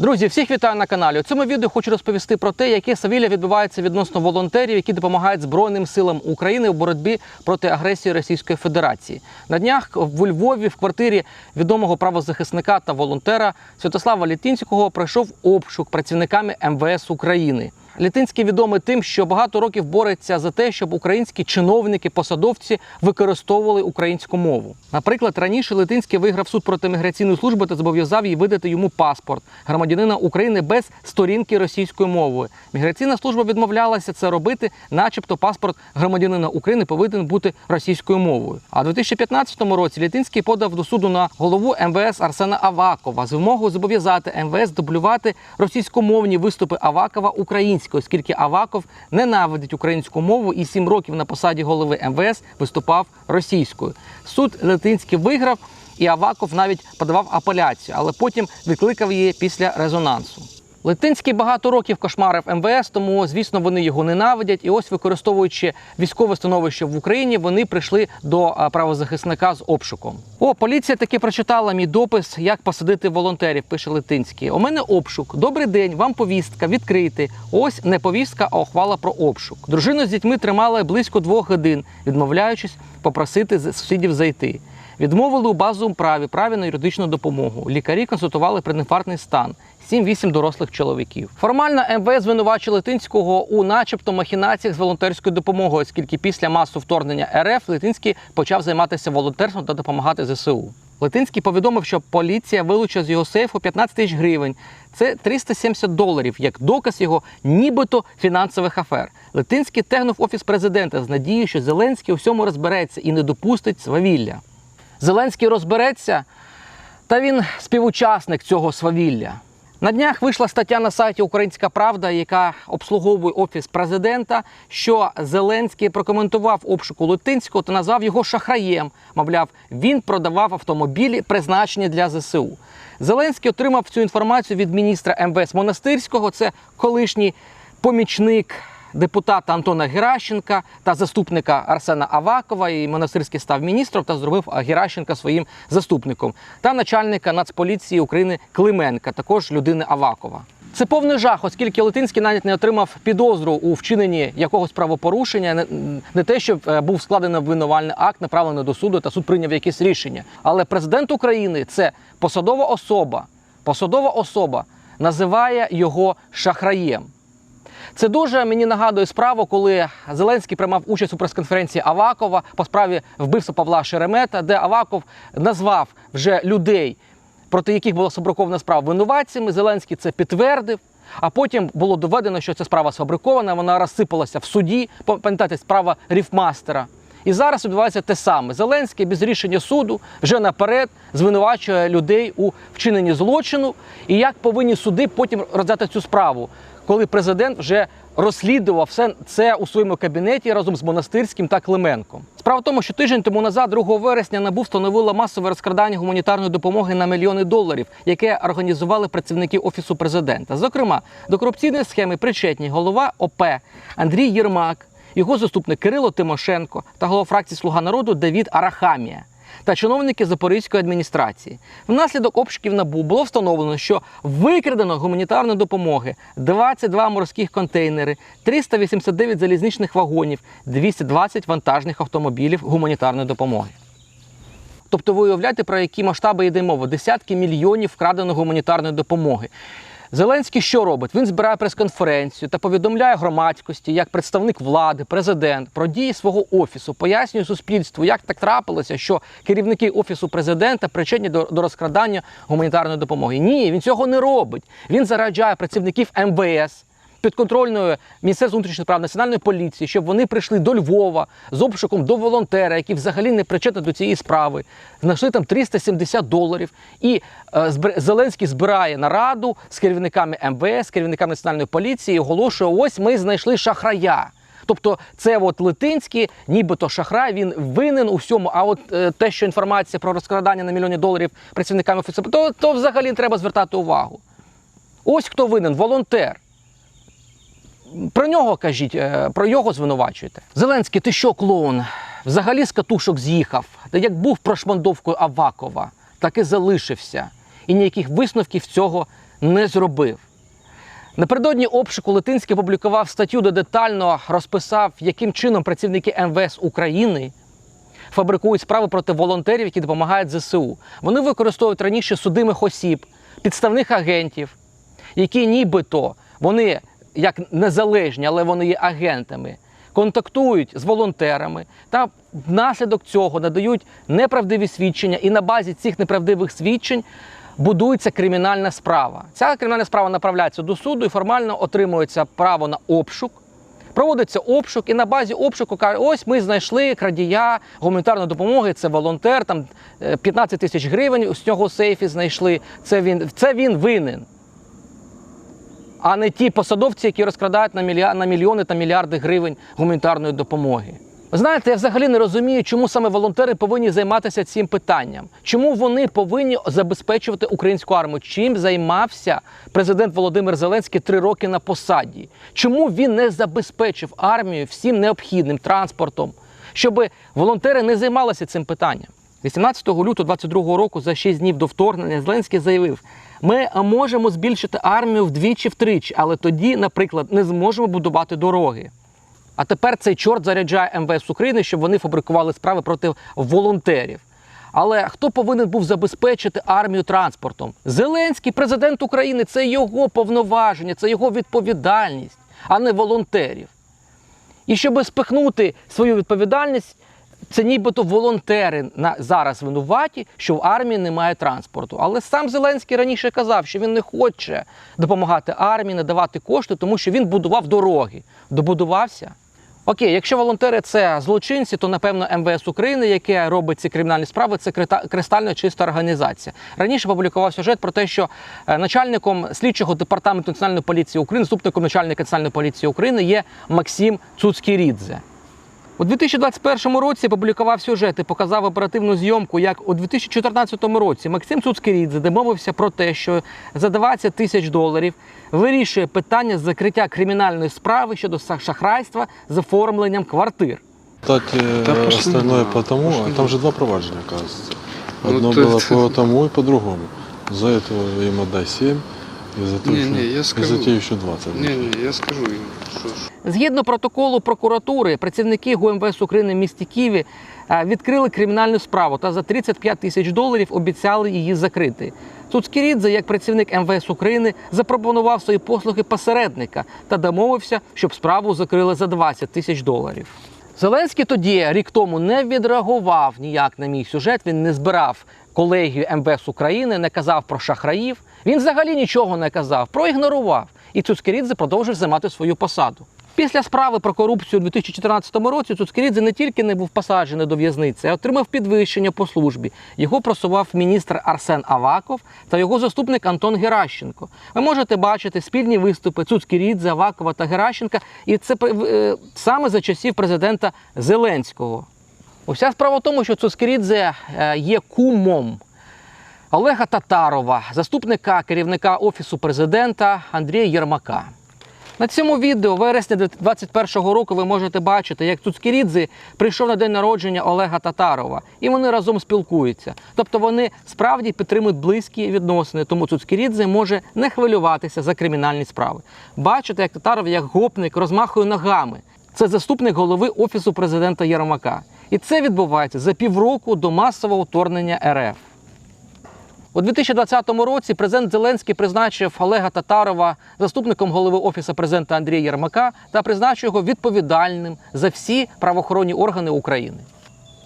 Друзі, всіх вітаю на каналі. У цьому відео хочу розповісти про те, яке свавілля відбувається відносно волонтерів, які допомагають Збройним силам України у боротьбі проти агресії Російської Федерації. На днях в Львові в квартирі відомого правозахисника та волонтера Святослава Літінського пройшов обшук працівниками МВС України. Літинський відомий тим, що багато років бореться за те, щоб українські чиновники, посадовці використовували українську мову. Наприклад, раніше Литинський виграв суд проти міграційної служби та зобов'язав їй видати йому паспорт громадянина України без сторінки російською мовою. Міграційна служба відмовлялася це робити, начебто паспорт громадянина України повинен бути російською мовою. А у 2015 році Літинський подав до суду на голову МВС Арсена Авакова з вимогою зобов'язати МВС дублювати російськомовні виступи Авакова українською, оскільки Аваков ненавидить українську мову і сім років на посаді голови МВС виступав російською. Суд Летинський виграв, і Аваков навіть подавав апеляцію, але потім відкликав її після резонансу. Литинський багато років кошмарив МВС, тому звісно вони його ненавидять. І ось, використовуючи військове становище в Україні, вони прийшли до правозахисника з обшуком. О, поліція таки прочитала мій допис, як посадити волонтерів. Пише Литинський. У мене обшук. Добрий день, вам повістка. Відкрити. Ось не повістка, а ухвала про обшук. Дружину з дітьми тримали близько двох годин, відмовляючись попросити сусідів зайти. Відмовили у базовому праві, праві на юридичну допомогу. Лікарі консультували предінфарктний стан. 7-8 дорослих чоловіків. Формально МВС звинувачує Литинського у, начебто, махінаціях з волонтерською допомогою, оскільки після масу вторгнення РФ Литинський почав займатися волонтерством та допомагати ЗСУ. Литинський повідомив, що поліція вилучила з його сейфу 15 тисяч гривень. Це 370 доларів, як доказ його нібито фінансових афер. Литинський тегнув офіс президента з надією, що Зеленський у всьому розбереться і не допустить свавілля. Зеленський розбереться, та він співучасник цього свавілля. На днях вийшла стаття на сайті Українська Правда, яка обслуговує офіс президента, що Зеленський прокоментував обшуку Литинського та назвав його шахраєм. Мовляв, він продавав автомобілі, призначені для ЗСУ. Зеленський отримав цю інформацію від міністра МВС Монастирського. Це колишній помічник депутата Антона Геращенка та заступника Арсена Авакова. І Монастирський став міністром та зробив Геращенка своїм заступником та начальника Нацполіції України Клименка, також людини Авакова. Це повний жах, оскільки Литинський навіть не отримав підозру у вчиненні якогось правопорушення, не, те, що е, був складений обвинувальний акт, направлений до суду, та суд прийняв якесь рішення. Але президент України це посадова особа, посадова особа називає його шахраєм. Це дуже мені нагадує справу, коли Зеленський приймав участь у прес-конференції Авакова по справі вбивства Павла Шеремета, де Аваков назвав вже людей, проти яких була сфабрикована справа винуватцями. Зеленський це підтвердив. А потім було доведено, що ця справа сфабрикована, вона розсипалася в суді. Пам'ятаєте, справа Ріфмастера. І зараз відбувається те саме. Зеленський без рішення суду вже наперед звинувачує людей у вчиненні злочину. І як повинні суди потім роздати цю справу, коли президент вже розслідував все це у своєму кабінеті разом з монастирським та Клименком. Справа в тому, що тиждень тому назад, 2 вересня, НАБУ встановило масове розкрадання гуманітарної допомоги на мільйони доларів, яке організували працівники офісу президента. Зокрема, до корупційної схеми причетні голова ОП Андрій Єрмак, його заступник Кирило Тимошенко та голова фракції Слуга народу Давід Арахамія. Та чиновники Запорізької адміністрації внаслідок обшуків НАБУ було встановлено, що викрадено гуманітарної допомоги 22 морських контейнери, 389 залізничних вагонів, 220 вантажних автомобілів гуманітарної допомоги. Тобто ви уявляєте, про які масштаби йде мова? Десятки мільйонів вкраденої гуманітарної допомоги. Зеленський що робить? Він збирає прес-конференцію та повідомляє громадськості, як представник влади, президент про дії свого офісу, пояснює суспільству, як так трапилося, що керівники офісу президента причетні до, до розкрадання гуманітарної допомоги. Ні, він цього не робить. Він зараджає працівників МВС. Підконтрольною Міністерства внутрішніх справ національної поліції, щоб вони прийшли до Львова з обшуком до волонтера, який взагалі не причетний до цієї справи. Знайшли там 370 доларів. І е, Зеленський збирає нараду з керівниками МВС, з керівниками національної поліції, і оголошує: ось ми знайшли шахрая. Тобто, це от Литинський, нібито шахрай, він винен у всьому. А от е, те, що інформація про розкрадання на мільйони доларів працівниками офісу, то, то взагалі треба звертати увагу. Ось хто винен волонтер. Про нього кажіть, е, про його звинувачуєте. Зеленський, ти що, клоун? Взагалі з катушок з'їхав. Та як був прошмандовкою Авакова, так і залишився. І ніяких висновків цього не зробив. Напередодні обшуку Литинський опублікував статтю, де детально розписав, яким чином працівники МВС України фабрикують справи проти волонтерів, які допомагають ЗСУ. Вони використовують раніше судимих осіб, підставних агентів, які нібито вони як незалежні, але вони є агентами, контактують з волонтерами та внаслідок цього надають неправдиві свідчення, і на базі цих неправдивих свідчень будується кримінальна справа. Ця кримінальна справа направляється до суду і формально отримується право на обшук. Проводиться обшук, і на базі обшуку кажуть, ось ми знайшли крадія гуманітарної допомоги. Це волонтер, там е, 15 тисяч гривень з нього сейфі знайшли. Це він, це він винен. А не ті посадовці, які розкрадають на, мілья... на мільйони та мільярди гривень гуманітарної допомоги. Знаєте, я взагалі не розумію, чому саме волонтери повинні займатися цим питанням. Чому вони повинні забезпечувати українську армію? Чим займався президент Володимир Зеленський три роки на посаді? Чому він не забезпечив армію всім необхідним транспортом, щоб волонтери не займалися цим питанням? 18 лютого 22 року, за 6 днів до вторгнення, Зеленський заявив: ми можемо збільшити армію вдвічі-втричі, але тоді, наприклад, не зможемо будувати дороги. А тепер цей чорт заряджає МВС України, щоб вони фабрикували справи проти волонтерів. Але хто повинен був забезпечити армію транспортом? Зеленський, президент України, це його повноваження, це його відповідальність, а не волонтерів. І щоб спихнути свою відповідальність, це нібито волонтери на зараз винуваті, що в армії немає транспорту. Але сам Зеленський раніше казав, що він не хоче допомагати армії, надавати кошти, тому що він будував дороги. Добудувався. Окей, якщо волонтери це злочинці, то напевно МВС України, яке робить ці кримінальні справи, це кристально чиста організація. Раніше публікував сюжет про те, що е, начальником слідчого департаменту національної поліції України, заступником начальника національної поліції України є Максим Цуцькірідзе. У 2021 році публікував сюжет і показав оперативну зйомку, як у 2014 році Максим Цуцкерідзе домовився про те, що за 20 тисяч доларів вирішує питання з закриття кримінальної справи щодо шахрайства з оформленням квартир. Кстати, Да остальное на- по тому, а там же два провадження, кажется. Ну, Одно было есть- по тому и по другому. За это им отдай 7, и за, то, Не, что- не, я и за те еще 20. Ні, ні, я скажу їм, що. Згідно протоколу прокуратури, працівники ГУМВС України в місті Києві е, відкрили кримінальну справу та за 35 тисяч доларів обіцяли її закрити. Цуцкірідзе, як працівник МВС України, запропонував свої послуги посередника та домовився, щоб справу закрили за 20 тисяч доларів. Зеленський тоді рік тому не відреагував ніяк на мій сюжет. Він не збирав колегію МВС України, не казав про шахраїв. Він взагалі нічого не казав, проігнорував. І Цуцкерідзе продовжив займати свою посаду. Після справи про корупцію у 2014 році Цуцкерідзе не тільки не був посаджений до в'язниці, а отримав підвищення по службі. Його просував міністр Арсен Аваков та його заступник Антон Геращенко. Ви можете бачити спільні виступи Цуцкерідзе, Авакова та Геращенка, і це е, саме за часів президента Зеленського. Уся справа в тому, що Цуцкерідзе е, є кумом Олега Татарова, заступника керівника Офісу президента Андрія Єрмака. На цьому відео вересня 2021 року ви можете бачити, як Цуцкерідзе прийшов на день народження Олега Татарова, і вони разом спілкуються. Тобто вони справді підтримують близькі відносини, тому Цуцкерідзе може не хвилюватися за кримінальні справи. Бачите, як Татаров, як гопник, розмахує ногами. Це заступник голови Офісу президента Єрмака. І це відбувається за півроку до масового вторгнення РФ. У 2020 році президент Зеленський призначив Олега Татарова заступником голови офісу президента Андрія Єрмака та призначив його відповідальним за всі правоохоронні органи України.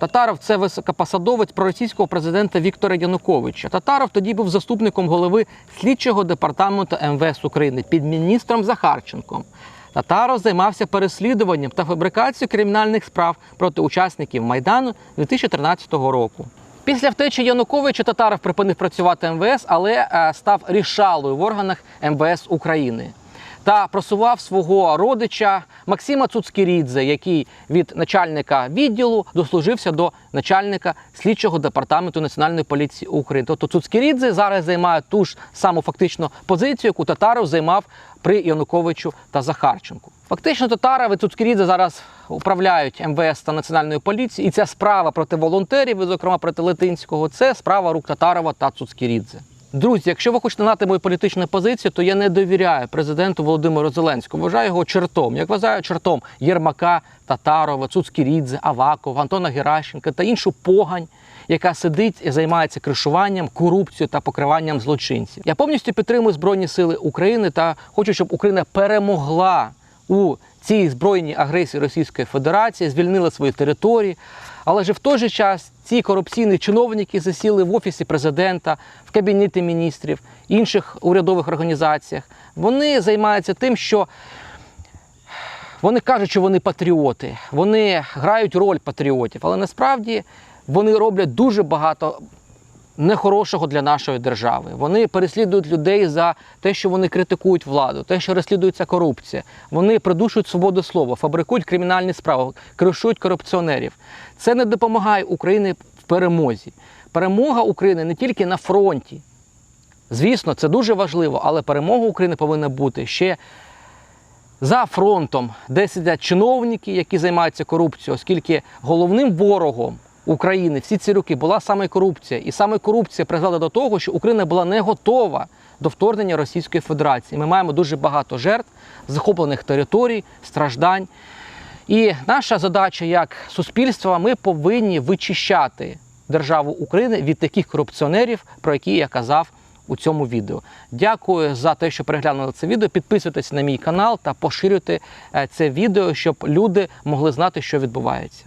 Татаров це високопосадовець проросійського президента Віктора Януковича. Татаров тоді був заступником голови слідчого департаменту МВС України під міністром Захарченком. Татаров займався переслідуванням та фабрикацією кримінальних справ проти учасників Майдану 2013 року. Після втечі Януковича Татаров припинив працювати МВС, але е, став рішалою в органах МВС України та просував свого родича Максима Цуцкірідзе, який від начальника відділу дослужився до начальника слідчого департаменту Національної поліції України. Тобто Цуцкірідзе зараз займає ту ж саму фактично позицію, яку Татаров займав при Януковичу та Захарченку. Фактично, Татаров і Цуцкірідзе зараз управляють МВС та Національною поліцією. І ця справа проти волонтерів, і, зокрема проти Литинського, це справа рук Татарова та Цуцкірідзе. Друзі, якщо ви хочете знати мою політичну позицію, то я не довіряю президенту Володимиру Зеленському. Вважаю його чертом. Як вважаю чертом Єрмака, Татарова, Цуцькірідзе, Авакова, Антона Геращенка та іншу погань, яка сидить і займається кришуванням, корупцією та покриванням злочинців. Я повністю підтримую Збройні Сили України та хочу, щоб Україна перемогла у цій збройній агресії Російської Федерації, звільнила свої території. Але ж в той же час ці корупційні чиновники засіли в офісі президента, в кабінеті міністрів, інших урядових організаціях. Вони займаються тим, що вони кажуть, що вони патріоти, вони грають роль патріотів, але насправді вони роблять дуже багато нехорошого для нашої держави. Вони переслідують людей за те, що вони критикують владу, те, що розслідується корупція. Вони придушують свободу слова, фабрикують кримінальні справи, кришують корупціонерів. Це не допомагає Україні в перемозі. Перемога України не тільки на фронті. Звісно, це дуже важливо, але перемога України повинна бути ще за фронтом, де сидять чиновники, які займаються корупцією, оскільки головним ворогом України всі ці роки була саме корупція. І саме корупція призвела до того, що Україна була не готова до вторгнення Російської Федерації. Ми маємо дуже багато жертв, захоплених територій, страждань. І наша задача як суспільства, ми повинні вичищати державу України від таких корупціонерів, про які я казав у цьому відео. Дякую за те, що переглянули це відео. Підписуйтесь на мій канал та поширюйте е, це відео, щоб люди могли знати, що відбувається.